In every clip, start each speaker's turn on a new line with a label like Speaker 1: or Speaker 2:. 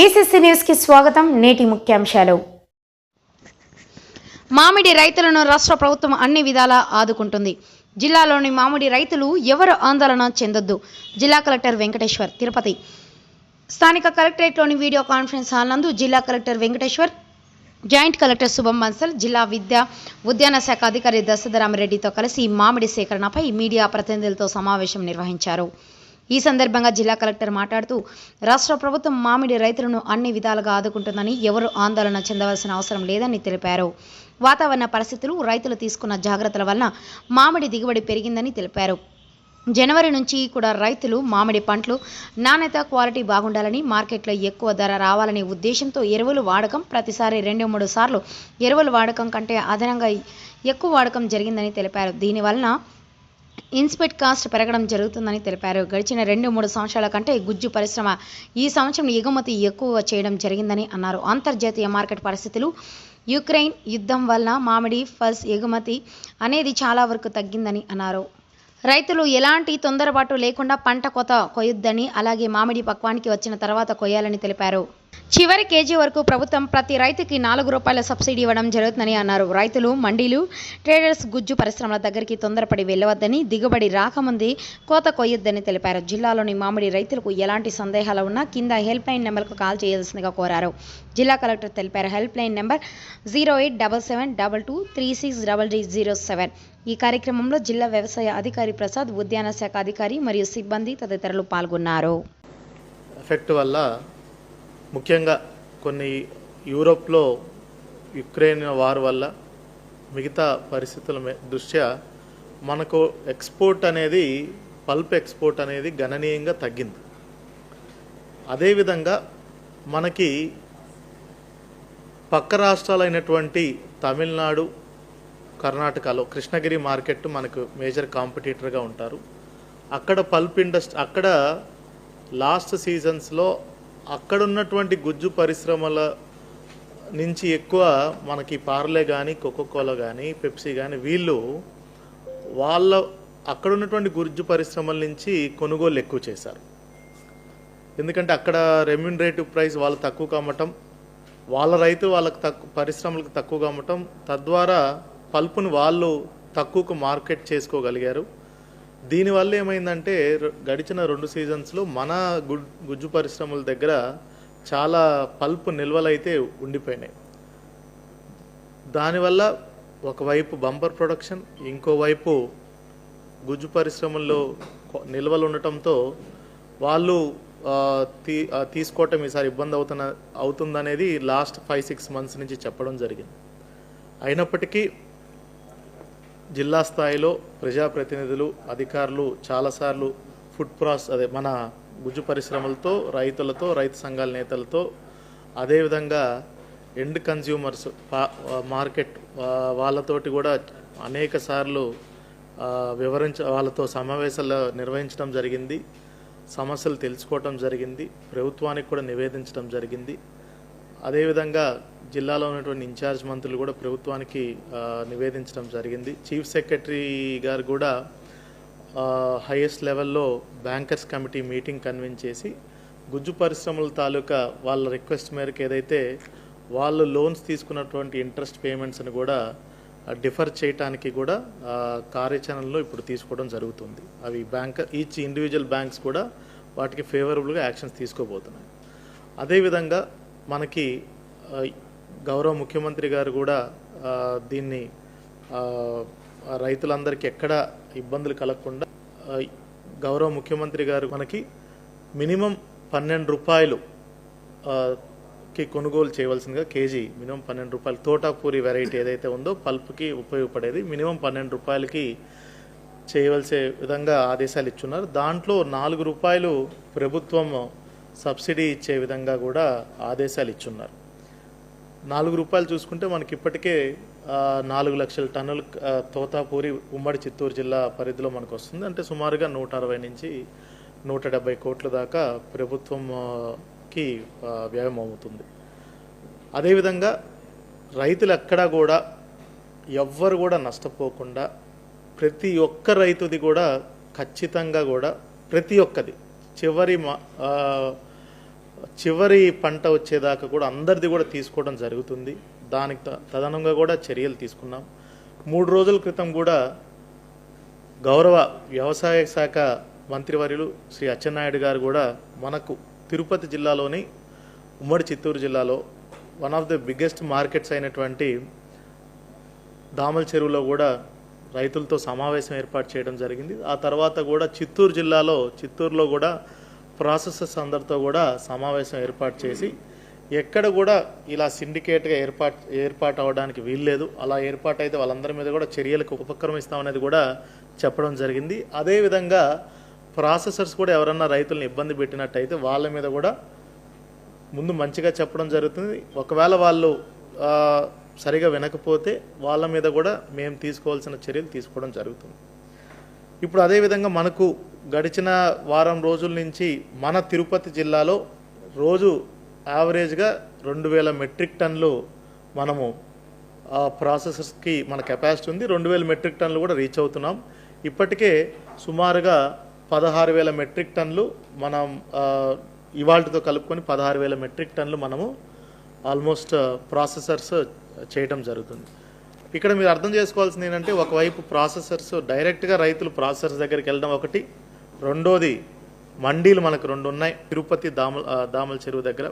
Speaker 1: BCC న్యూస్కి స్వాగతం నేటి ముఖ్యాంశాలు. మామిడి రైతులను రాష్ట్ర ప్రభుత్వం అన్ని విధాలా ఆదుకుంటుంది. జిల్లాలోని మామిడి రైతులు ఎవరు ఆందోళన చెందొద్దు? జిల్లా కలెక్టర్ వెంకటేశ్వర్ తిరుపతి. స్థానిక కలెక్టరేట్లోని వీడియో కాన్ఫరెన్స్ హాల్ నందు జిల్లా కలెక్టర్ వెంకటేశ్వర్ జాయింట్ కలెక్టర్ శుభం బన్సల్ జిల్లా విద్యా ఉద్యాన శాఖ అధికారి దశధరామరెడ్డితో కలిసి మామిడి సేకరణపై మీడియా ప్రతినిధులతో సమావేశం నిర్వహించారు. ఈ సందర్భంగా జిల్లా కలెక్టర్ మాట్లాడుతూ రాష్ట్ర ప్రభుత్వం మామిడి రైతులను అన్ని విధాలుగా ఆదుకుంటుందని ఎవరు ఆందోళన చెందవలసిన అవసరం లేదని తెలిపారు. వాతావరణ పరిస్థితులు రైతులు తీసుకున్న జాగ్రత్తల వలన మామిడి దిగుబడి పెరిగిందని తెలిపారు. జనవరి నుంచి కూడా రైతులు మామిడి పంటలు నాణ్యత క్వాలిటీ బాగుండాలని మార్కెట్లో ఎక్కువ ధర రావాలనే ఉద్దేశంతో ఎరువులు వాడకం ప్రతిసారి రెండు మూడు సార్లు ఎరువులు వాడకం కంటే అదనంగా ఎక్కువ వాడకం జరిగిందని తెలిపారు. దీనివలన ఇన్స్పెక్ట్ కాస్ట్ పెరగడం జరుగుతుందని తెలిపారు. గడిచిన రెండు మూడు సంవత్సరాల కంటే గుజ్జు పరిశ్రమ ఈ సంవత్సరం ఎగుమతి ఎక్కువ చేయడం జరిగిందని అన్నారు. అంతర్జాతీయ మార్కెట్ పరిస్థితులు యుక్రెయిన్ యుద్ధం వలన మామిడి ఫల్స్ ఎగుమతి అనేది చాలా వరకు తగ్గిందని అన్నారు. రైతులు ఎలాంటి తొందరపాటు లేకుండా పంట కోత కొయ్యొద్దని అలాగే మామిడి పక్వానికి వచ్చిన తర్వాత కొయ్యాలని తెలిపారు. చివరి కేజీ వరకు ప్రభుత్వం ప్రతి రైతుకి నాలుగు రూపాయల సబ్సిడీ ఇవ్వడం జరుగుతుందని అన్నారు. రైతులు మండీలు ట్రేడర్స్ గుజ్జు పరిశ్రమల దగ్గరికి తొందరపడి వెళ్ళవద్దని దిగుబడి రాకముందే కోత కొయ్యొద్దని తెలిపారు. జిల్లాలోని మామిడి రైతులకు ఎలాంటి సందేహాలు ఉన్నా కింద హెల్ప్ లైన్ నెంబర్కు కాల్ చేయాల్సిందిగా కోరారు. జిల్లా కలెక్టర్ తెలిపారు. Help line number zero eight double seven double two three six double three zero seven. ఈ కార్యక్రమంలో జిల్లా వ్యవసాయ అధికారి ప్రసాద్ ఉద్యాన శాఖ అధికారి మరియు సిబ్బంది తదితరులు పాల్గొన్నారు.
Speaker 2: ఎఫెక్ట్ వల్ల ముఖ్యంగా కొన్ని యూరోప్లో యుక్రెయిన్ వార్ వల్ల మిగతా పరిస్థితుల దృష్ట్యా మనకు ఎక్స్పోర్ట్ అనేది పల్ప్ ఎక్స్పోర్ట్ అనేది గణనీయంగా తగ్గింది. అదేవిధంగా మనకి పక్క రాష్ట్రాలైనటువంటి తమిళనాడు కర్ణాటకలో కృష్ణగిరి మార్కెట్ మనకు మేజర్ కాంపిటీటర్గా ఉంటారు. అక్కడ పల్ప్ ఇండస్ట్రీ అక్కడ లాస్ట్ సీజన్స్లో అక్కడున్నటువంటి గుజ్జు పరిశ్రమల నుంచి ఎక్కువ మనకి పార్లే కానీ కోకోకోలా కానీ పెప్సీ కానీ వీళ్ళు వాళ్ళ అక్కడ ఉన్నటువంటి గుజ్జు పరిశ్రమల నుంచి కొనుగోలు ఎక్కువ చేశారు. ఎందుకంటే అక్కడ రెమ్యూనరేటివ్ ప్రైస్ వాళ్ళు తక్కువ అమ్మటం వాళ్ళ రైతు వాళ్ళకి తక్కువ పరిశ్రమలకు తక్కువగా అమ్మటం తద్వారా పల్పును వాళ్ళు తక్కువకు మార్కెట్ చేసుకోగలిగారు. దీనివల్ల ఏమైందంటే గడిచిన రెండు సీజన్స్లో మన గుజ్జు పరిశ్రమల దగ్గర చాలా పల్ప్ నిల్వలైతే ఉండిపోయినాయి. దానివల్ల ఒకవైపు బంపర్ ప్రొడక్షన్ ఇంకోవైపు గుజ్జు పరిశ్రమల్లో నిల్వలు ఉండటంతో వాళ్ళు తీ తీసుకోవటం ఈసారి ఇబ్బంది అవుతున్న అవుతుందనేది లాస్ట్ ఫైవ్ సిక్స్ మంత్స్ నుంచి చెప్పడం జరిగింది. అయినప్పటికీ జిల్లా స్థాయిలో ప్రజాప్రతినిధులు అధికారులు చాలాసార్లు ఫుడ్ ప్రాస్ అదే మన గుజ్జు పరిశ్రమలతో రైతులతో రైతు సంఘాల నేతలతో అదేవిధంగా ఎండ్ కన్జ్యూమర్స్ పా- మార్కెట్ వాళ్ళతోటి కూడా అనేక సార్లు వివరించ వాళ్ళతో సమావేశాలు నిర్వహించడం జరిగింది. సమస్యలు తెలుసుకోవటం జరిగింది. ప్రభుత్వానికి కూడా నివేదించడం జరిగింది. అదేవిధంగా జిల్లాలో ఉన్నటువంటి ఇన్ఛార్జ్ మంత్రులు కూడా ప్రభుత్వానికి నివేదించడం జరిగింది. చీఫ్ సెక్రటరీ గారు కూడా హైయెస్ట్ లెవెల్లో బ్యాంకర్స్ కమిటీ మీటింగ్ కన్వీన్ చేసి గుజ్జు పరిశ్రమల తాలూకా వాళ్ళ రిక్వెస్ట్ మేరకు ఏదైతే వాళ్ళు లోన్స్ తీసుకున్నటువంటి ఇంట్రెస్ట్ పేమెంట్స్ని కూడా డిఫర్ చేయటానికి కూడా ఆ, కార్యాచరణలో ఇప్పుడు తీసుకోవడం జరుగుతుంది. అవి బ్యాంక్ ఈచ్ ఇండివిజువల్ బ్యాంక్స్ కూడా వాటికి ఫేవరబుల్గా యాక్షన్స్ తీసుకోబోతున్నాయి. అదేవిధంగా మనకి గౌరవ ముఖ్యమంత్రి గారు కూడా దీన్ని రైతులందరికీ ఎక్కడ ఇబ్బందులు కలగకుండా గౌరవ ముఖ్యమంత్రి గారు మనకి మినిమం పన్నెండు రూపాయలు కి కొనుగోలు చేయవలసిందిగా కేజీ మినిమం పన్నెండు రూపాయలు తోటాపూరి వెరైటీ ఏదైతే ఉందో పల్ప్కి ఉపయోగపడేది మినిమం పన్నెండు రూపాయలకి చేయవలసే విధంగా ఆదేశాలు ఇచ్చున్నారు. దాంట్లో నాలుగు రూపాయలు ప్రభుత్వం సబ్సిడీ ఇచ్చే విధంగా కూడా ఆదేశాలు ఇచ్చున్నారు. నాలుగు రూపాయలు చూసుకుంటే మనకి ఇప్పటికే నాలుగు లక్షల టన్నులు తోతాపూరి ఉమ్మడి చిత్తూరు జిల్లా పరిధిలో మనకు వస్తుంది. అంటే సుమారుగా నూట అరవై నుంచి నూట డెబ్బై కోట్ల దాకా ప్రభుత్వంకి వ్యయం అవుతుంది. అదేవిధంగా రైతులు ఎక్కడా కూడా ఎవ్వరు కూడా నష్టపోకుండా ప్రతి ఒక్క రైతుది కూడా ఖచ్చితంగా కూడా ప్రతి ఒక్కది చివరి మా- చివరి పంట వచ్చేదాకా కూడా అందరిది కూడా తీసుకోవడం జరుగుతుంది. దానికి త- తదనంగా కూడా చర్యలు తీసుకున్నాం. మూడు రోజుల క్రితం కూడా గౌరవ వ్యవసాయ శాఖ మంత్రివర్యులు శ్రీ అచ్చెన్నాయుడు గారు కూడా మనకు తిరుపతి జిల్లాలోని ఉమ్మడి చిత్తూరు జిల్లాలో one of the biggest markets అయినటువంటి దామల చెరువులో కూడా రైతులతో సమావేశం ఏర్పాటు చేయడం జరిగింది. ఆ తర్వాత కూడా చిత్తూరు జిల్లాలో చిత్తూరులో కూడా ప్రాసెసర్స్ అందరితో కూడా సమావేశం ఏర్పాటు చేసి ఎక్కడ కూడా ఇలా సిండికేట్గా ఏర్పాటు ఏర్పాటు అవ్వడానికి వీల్లేదు. అలా ఏర్పాటు అయితే వాళ్ళందరి మీద కూడా చర్యలకు ఉపక్రమిస్తామనేది కూడా చెప్పడం జరిగింది. అదేవిధంగా ప్రాసెసర్స్ కూడా ఎవరన్నా రైతులను ఇబ్బంది పెట్టినట్టయితే వాళ్ళ మీద కూడా ముందు మంచిగా చెప్పడం జరుగుతుంది. ఒకవేళ వాళ్ళు సరిగా వినకపోతే వాళ్ళ మీద కూడా మేము తీసుకోవాల్సిన చర్యలు తీసుకోవడం జరుగుతుంది. ఇప్పుడు అదేవిధంగా మనకు గడిచిన వారం రోజుల నుంచి మన తిరుపతి జిల్లాలో రోజు యావరేజ్గా రెండు వేల మెట్రిక్ టన్లు మనము ఆ ప్రాసెసర్స్కి మన కెపాసిటీ ఉంది. రెండు వేల మెట్రిక్ టన్నులు కూడా రీచ్ అవుతున్నాం. ఇప్పటికే సుమారుగా పదహారు వేల మెట్రిక్ టన్లు మనం ఇవాళతో కలుపుకొని పదహారు వేల మెట్రిక్ టన్నులు మనము ఆల్మోస్ట్ ప్రాసెసర్స్ చేయటం జరుగుతుంది. ఇక్కడ మీరు అర్థం చేసుకోవాల్సింది ఏంటంటే ఒకవైపు ప్రాసెసర్స్ డైరెక్ట్గా రైతులు ప్రాసెసర్స్ దగ్గరికి వెళ్ళడం ఒకటి రెండోది మండీలు మనకు రెండు ఉన్నాయి. తిరుపతి దామల దామల చెరువు దగ్గర.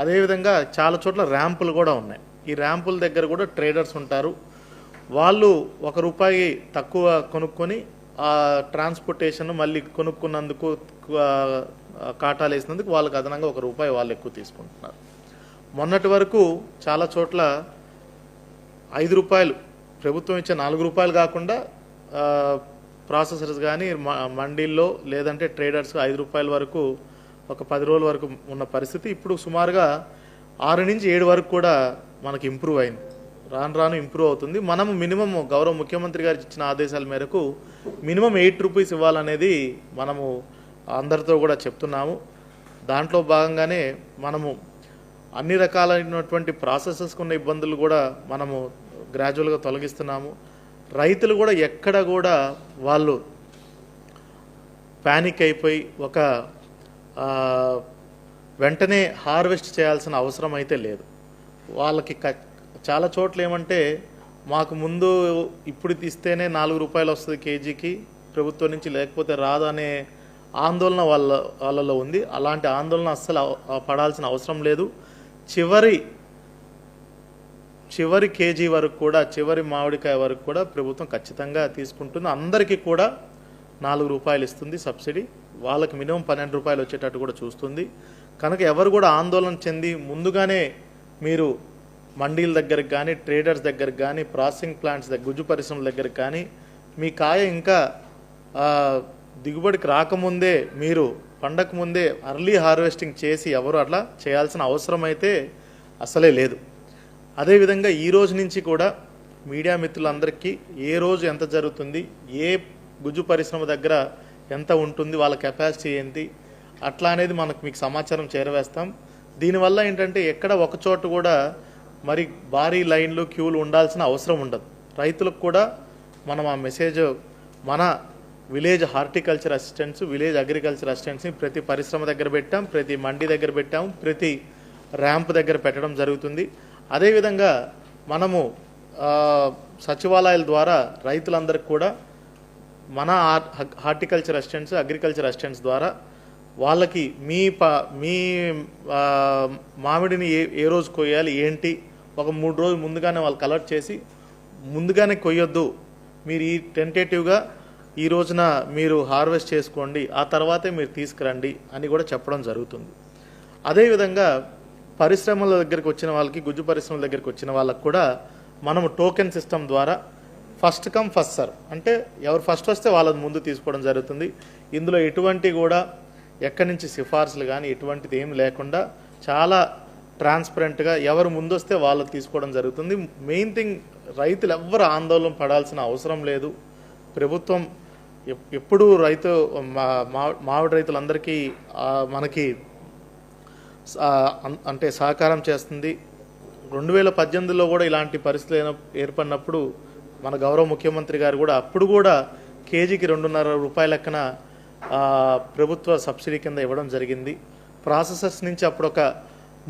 Speaker 2: అదేవిధంగా చాలా చోట్ల ర్యాంపులు కూడా ఉన్నాయి. ఈ ర్యాంపుల దగ్గర కూడా ట్రేడర్స్ ఉంటారు. వాళ్ళు ఒక రూపాయి తక్కువ కొనుక్కొని ఆ ట్రాన్స్పోర్టేషన్ మళ్ళీ కొనుక్కున్నందుకు కాటాలు వేసినందుకు వాళ్ళకి అదనంగా ఒక రూపాయి వాళ్ళు ఎక్కువ తీసుకుంటున్నారు. మొన్నటి వరకు చాలా చోట్ల ఐదు రూపాయలు ప్రభుత్వం ఇచ్చే నాలుగు రూపాయలు కాకుండా ప్రాసెసర్స్ కానీ మ- మండీల్లో లేదంటే ట్రేడర్స్ ఐదు రూపాయల వరకు ఒక పది రోజుల వరకు ఉన్న పరిస్థితి ఇప్పుడు సుమారుగా ఆరు నుంచి ఏడు వరకు కూడా మనకి ఇంప్రూవ్ అయింది. రాను రాను ఇంప్రూవ్ అవుతుంది. మనము మినిమం గౌరవ ముఖ్యమంత్రి గారు ఇచ్చిన ఆదేశాల మేరకు మినిమం ఎయిట్ రూపీస్ ఇవ్వాలనేది మనము అందరితో కూడా చెప్తున్నాము. దాంట్లో భాగంగానే మనము అన్ని రకాలైనటువంటి ప్రాసెసెస్కున్న ఇబ్బందులు కూడా మనము గ్రాడ్యువల్గా తొలగిస్తున్నాము. రైతులు కూడా ఎక్కడ కూడా వాళ్ళు ప్యానిక్ అయిపోయి ఒక వెంటనే హార్వెస్ట్ చేయాల్సిన అవసరం అయితే లేదు. వాళ్ళకి చాలా చోట్ల ఏమంటే మాకు ముందు ఇప్పుడు తీస్తేనే నాలుగు రూపాయలు వస్తుంది కేజీకి ప్రభుత్వం నుంచి లేకపోతే రాదు అనే ఆందోళన వాళ్ళ వాళ్ళలో ఉంది. అలాంటి ఆందోళన అస్సలు పడాల్సిన అవసరం లేదు. చివరి చివరి కేజీ వరకు కూడా చివరి మామిడికాయ వరకు కూడా ప్రభుత్వం ఖచ్చితంగా తీసుకుంటుంది. అందరికీ కూడా నాలుగు రూపాయలు ఇస్తుంది సబ్సిడీ. వాళ్ళకి మినిమం పన్నెండు రూపాయలు వచ్చేటట్టు కూడా చూస్తుంది. కనుక ఎవరు కూడా ఆందోళన చెంది ముందుగానే మీరు మండీల దగ్గరకు కానీ ట్రేడర్స్ దగ్గరకు కానీ ప్రాసెసింగ్ ప్లాంట్స్ దగ్గర గుజ్జు పరిశ్రమల దగ్గరకు కానీ మీ కాయ ఇంకా దిగుబడికి రాకముందే మీరు పండక ముందే అర్లీ హార్వెస్టింగ్ చేసి ఎవరు అట్లా చేయాల్సిన అవసరం అయితే అసలే లేదు. అదేవిధంగా ఈ రోజు నుంచి కూడా మీడియా మిత్రులందరికీ ఏ రోజు ఎంత జరుగుతుంది ఏ గుజ్జు పరిశ్రమ దగ్గర ఎంత ఉంటుంది వాళ్ళ కెపాసిటీ ఏంటి అట్లా అనేది మనకు మీకు సమాచారం చేరవేస్తాం. దీనివల్ల ఏంటంటే ఎక్కడ ఒక చోట కూడా మరి భారీ లైన్లు క్యూలు ఉండాల్సిన అవసరం ఉండదు. రైతులకు కూడా మనం ఆ మెసేజ్ మన village horticulture assistants village agriculture అసిస్టెంట్స్ని ప్రతి పరిశ్రమ దగ్గర పెట్టాం ప్రతి మండి దగ్గర పెట్టాం ప్రతి ర్యాంప్ దగ్గర పెట్టడం జరుగుతుంది. అదేవిధంగా మనము సచివాలయాల ద్వారా రైతులందరికీ కూడా మన హార్టికల్చర్ అసిస్టెంట్స్ అగ్రికల్చర్ అసిస్టెంట్స్ ద్వారా వాళ్ళకి మీ ప మీ మామిడిని ఏ ఏ రోజు కొయ్యాలి ఏంటి? ఒక మూడు రోజులు ముందుగానే వాళ్ళు కలెక్ట్ చేసి ముందుగానే కొయ్యొద్దు. మీరు ఈ టెంటేటివ్గా ఈ రోజున మీరు హార్వెస్ట్ చేసుకోండి ఆ తర్వాతే మీరు తీసుకురండి అని కూడా చెప్పడం జరుగుతుంది. అదేవిధంగా పరిశ్రమల దగ్గరికి వచ్చిన వాళ్ళకి గుజ్జు పరిశ్రమల దగ్గరికి వచ్చిన వాళ్ళకి కూడా మనము టోకెన్ సిస్టమ్ ద్వారా ఫస్ట్ కమ్ ఫస్ట్ సర్వ్ అంటే ఎవరు ఫస్ట్ వస్తే వాళ్ళని ముందు తీసుకోవడం జరుగుతుంది. ఇందులో ఎటువంటి కూడా ఎక్కడి నుంచి సిఫార్సులు కానీ ఎటువంటిది ఏం లేకుండా చాలా ట్రాన్స్పరెంట్గా ఎవరు ముందు వస్తే వాళ్ళు తీసుకోవడం జరుగుతుంది. మెయిన్ థింగ్ రైతులు ఎవ్వరు ఆందోళన పడాల్సిన అవసరం లేదు. ప్రభుత్వం ఎప్పుడూ రైతు మా- మామిడి రైతులందరికీ మనకి అంటే సహకారం చేస్తుంది. రెండు వేల పద్దెనిమిదిలో కూడా ఇలాంటి పరిస్థితులు ఏర్పడినప్పుడు మన గౌరవ ముఖ్యమంత్రి గారు కూడా అప్పుడు కూడా కేజీకి రెండున్నర రూపాయల లెక్కన ప్రభుత్వ సబ్సిడీ కింద ఇవ్వడం జరిగింది. ప్రాసెసర్స్ నుంచి అప్పుడు ఒక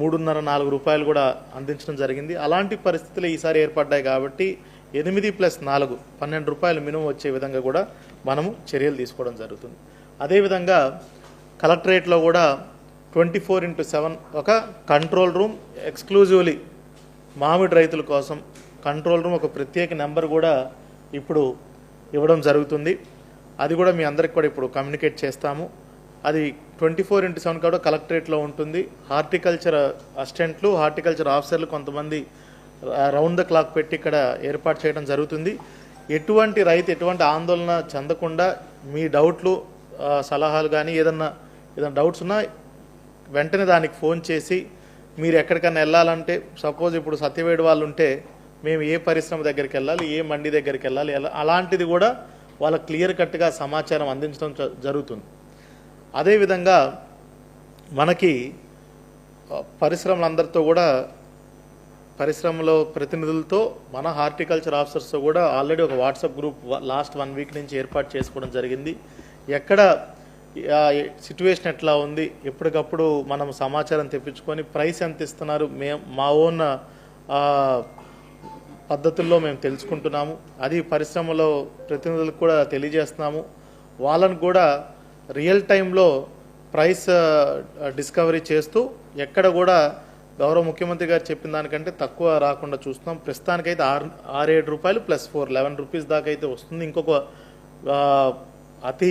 Speaker 2: మూడున్నర నాలుగు రూపాయలు కూడా అందించడం జరిగింది. అలాంటి పరిస్థితులు ఈసారి ఏర్పడ్డాయి కాబట్టి ఎనిమిది ప్లస్ నాలుగు పన్నెండు రూపాయలు మినిమం వచ్చే విధంగా కూడా మనము చర్యలు తీసుకోవడం జరుగుతుంది. అదేవిధంగా కలెక్టరేట్లో కూడా ట్వంటీ ఫోర్ ఇంటూ సెవెన్ ఒక కంట్రోల్ రూమ్ ఎక్స్క్లూజివ్లీ మామిడి రైతుల కోసం కంట్రోల్ రూమ్ ఒక ప్రత్యేక నెంబర్ కూడా ఇప్పుడు ఇవ్వడం జరుగుతుంది. అది కూడా మీ అందరికి కూడా ఇప్పుడు కమ్యూనికేట్ చేస్తాము. అది ట్వంటీ ఫోర్ ఇంటూ సెవెన్ కూడా కలెక్టరేట్లో ఉంటుంది. హార్టికల్చర్ అసిస్టెంట్లు హార్టికల్చర్ ఆఫీసర్లు కొంతమంది రౌండ్ ద క్లాక్ పెట్టి ఇక్కడ ఏర్పాటు చేయడం జరుగుతుంది. ఎటువంటి రైతు ఎటువంటి ఆందోళన చెందకుండా మీ డౌట్లు సలహాలు కానీ ఏదన్నా ఏదైనా డౌట్స్ ఉన్నా వెంటనే దానికి ఫోన్ చేసి మీరు ఎక్కడికైనా వెళ్ళాలంటే సపోజ్ ఇప్పుడు సత్యవేడు వాళ్ళు ఉంటే మేము ఏ పరిశ్రమ దగ్గరికి వెళ్ళాలి ఏ మండి దగ్గరికి వెళ్ళాలి ఎలా అలాంటిది కూడా వాళ్ళకి క్లియర్ కట్గా సమాచారం అందించడం జ- జరుగుతుంది. అదేవిధంగా మనకి పరిశ్రమలందరితో కూడా పరిశ్రమలో ప్రతినిధులతో మన హార్టికల్చర్ ఆఫీసర్స్తో కూడా ఆల్రెడీ ఒక WhatsApp group last one week నుంచి ఏర్పాటు చేసుకోవడం జరిగింది. ఎక్కడ సిచ్యువేషన్ ఎట్లా ఉంది? ఎప్పటికప్పుడు మనం సమాచారం తెప్పించుకొని ప్రైస్ ఎంత ఇస్తున్నారు? మేము మా ఓన్ పద్ధతుల్లో మేము తెలుసుకుంటున్నాము. అది పరిశ్రమలో ప్రతినిధులకు కూడా తెలియజేస్తున్నాము. వాళ్ళను కూడా రియల్ టైంలో ప్రైస్ డిస్కవరీ చేస్తూ ఎక్కడ కూడా గౌరవ ముఖ్యమంత్రి గారు చెప్పిన దానికంటే తక్కువ రాకుండా చూస్తున్నాం. ప్రస్తుతానికైతే ఆరు ఆరు ఏడు రూపాయలు ప్లస్ ఫోర్ లెవెన్ రూపీస్ దాకా అయితే వస్తుంది. ఇంకొక అతి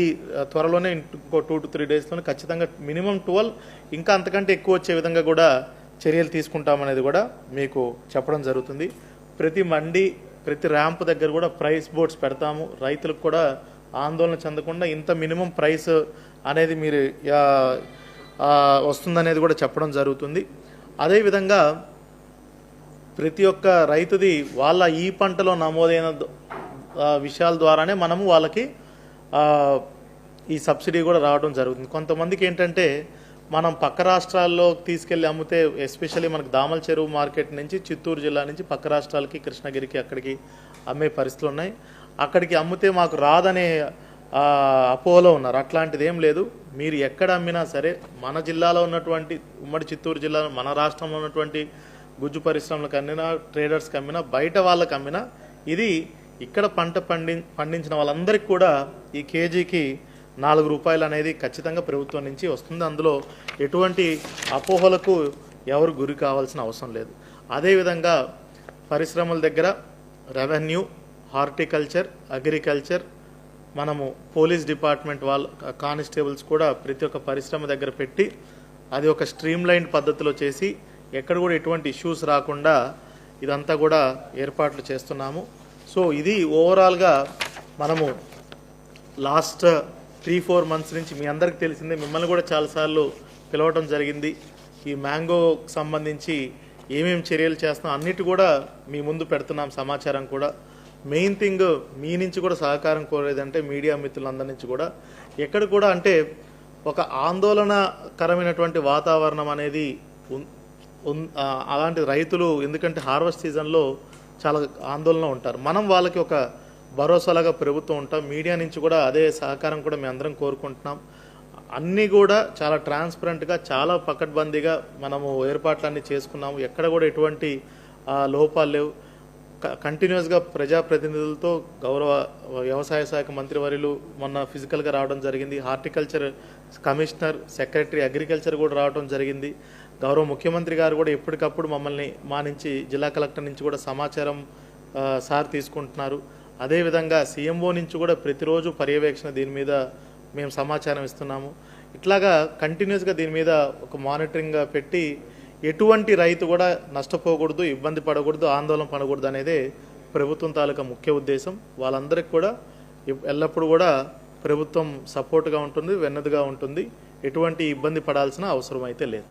Speaker 2: త్వరలోనే ఇంకో టూ టు త్రీ డేస్లోనే ఖచ్చితంగా మినిమం ట్వెల్వ్ ఇంకా అంతకంటే ఎక్కువ వచ్చే విధంగా కూడా చర్యలు తీసుకుంటామనేది కూడా మీకు చెప్పడం జరుగుతుంది. ప్రతి మండి ప్రతి ర్యాంప్ దగ్గర కూడా ప్రైస్ బోర్డ్స్ పెడతాము. రైతులకు కూడా ఆందోళన చెందకుండా ఇంత మినిమం ప్రైస్ అనేది మీరు వస్తుందనేది కూడా చెప్పడం జరుగుతుంది. అదేవిధంగా ప్రతి ఒక్క రైతుది వాళ్ళ ఈ పంటలో నమోదైన విషయాల ద్వారానే మనము వాళ్ళకి ఈ సబ్సిడీ కూడా రావడం జరుగుతుంది. కొంతమందికి ఏంటంటే మనం పక్క రాష్ట్రాల్లో తీసుకెళ్ళి అమ్మితే ఎస్పెషల్లీ మనకు దామల చెరువు మార్కెట్ నుంచి చిత్తూరు జిల్లా నుంచి పక్క రాష్ట్రాలకి కృష్ణగిరికి అక్కడికి అమ్మే పరిస్థితులు ఉన్నాయి. అక్కడికి అమ్మితే మాకు రాదనే అపోలో ఉన్నారు. అట్లాంటిది ఏం లేదు. మీరు ఎక్కడ అమ్మినా సరే మన జిల్లాలో ఉన్నటువంటి ఉమ్మడి చిత్తూరు జిల్లాలో మన రాష్ట్రంలో ఉన్నటువంటి గుజ్జు పరిశ్రమలకు అమ్మినా ట్రేడర్స్కి అమ్మినా బయట వాళ్ళకి అమ్మినా ఇది ఇక్కడ పంట పండి పండించిన వాళ్ళందరికీ కూడా ఈ కేజీకి నాలుగు రూపాయలు అనేది ఖచ్చితంగా ప్రభుత్వం నుంచి వస్తుంది. అందులో ఎటువంటి అపోహలకు ఎవరు గురి కావాల్సిన అవసరం లేదు. అదేవిధంగా పరిశ్రమల దగ్గర రెవెన్యూ హార్టికల్చర్ అగ్రికల్చర్ మనము పోలీస్ డిపార్ట్మెంట్ వాళ్ళ కానిస్టేబుల్స్ కూడా ప్రతి ఒక్క పరిశ్రమ దగ్గర పెట్టి అది ఒక స్ట్రీమ్ లైన్ పద్ధతిలో చేసి ఎక్కడ కూడా ఎటువంటి ఇష్యూస్ రాకుండా ఇదంతా కూడా ఏర్పాట్లు చేస్తున్నాము. సో ఇది ఓవరాల్గా మనము లాస్ట్ త్రీ ఫోర్ మంత్స్ నుంచి మీ అందరికి తెలిసిందే మిమ్మల్ని కూడా చాలాసార్లు పిలవటం జరిగింది. ఈ మ్యాంగోకి సంబంధించి ఏమేమి చర్యలు చేస్తున్నాం అన్నిటి కూడా మీ ముందు పెడుతున్నాం సమాచారం కూడా. మెయిన్ థింగ్ మీ నుంచి కూడా సహకారం కోరేదంటే మీడియా మిత్రులందరి నుంచి కూడా. ఎక్కడ కూడా అంటే ఒక ఆందోళనకరమైనటువంటి వాతావరణం అనేది అలాంటి రైతులు ఎందుకంటే హార్వెస్ట్ సీజన్లో చాలా ఆందోళన ఉంటారు. మనం వాళ్ళకి ఒక భరోసాలాగా ప్రభుత్వం ఉంటాం. మీడియా నుంచి కూడా అదే సహకారం కూడా మేము అందరం కోరుకుంటున్నాం. అన్నీ కూడా చాలా ట్రాన్స్పరెంట్గా చాలా పకడ్బందీగా మనము ఏర్పాట్లన్నీ చేసుకున్నాము. ఎక్కడ కూడా ఎటువంటి లోపాలు లేవు. క- కంటిన్యూస్గా ప్రజాప్రతినిధులతో గౌరవ వ్యవసాయ శాఖ మంత్రివర్యులు మొన్న ఫిజికల్గా రావడం జరిగింది. హార్టికల్చర్ కమిషనర్ సెక్రటరీ అగ్రికల్చర్ కూడా రావడం జరిగింది. గౌరవ ముఖ్యమంత్రి గారు కూడా ఎప్పటికప్పుడు మమ్మల్ని మా నుంచి జిల్లా కలెక్టర్ నుంచి కూడా సమాచారం సార్ తీసుకుంటున్నారు. అదేవిధంగా సీఎంఓ నుంచి కూడా ప్రతిరోజు పర్యవేక్షణ దీని మీద మేము సమాచారం ఇస్తున్నాము. ఇట్లాగా కంటిన్యూస్గా దీని మీద ఒక మానిటరింగ్ పెట్టి ఎటువంటి రైతు కూడా నష్టపోకూడదు ఇబ్బంది పడకూడదు ఆందోళన పడకూడదు అనేదే ప్రభుత్వం తాలూకా ముఖ్య ఉద్దేశం. వాళ్ళందరికీ కూడా ఎల్లప్పుడూ కూడా ప్రభుత్వం సపోర్ట్గా ఉంటుంది వెన్నదుగా ఉంటుంది. ఎటువంటి ఇబ్బంది పడాల్సిన అవసరం అయితే లేదు.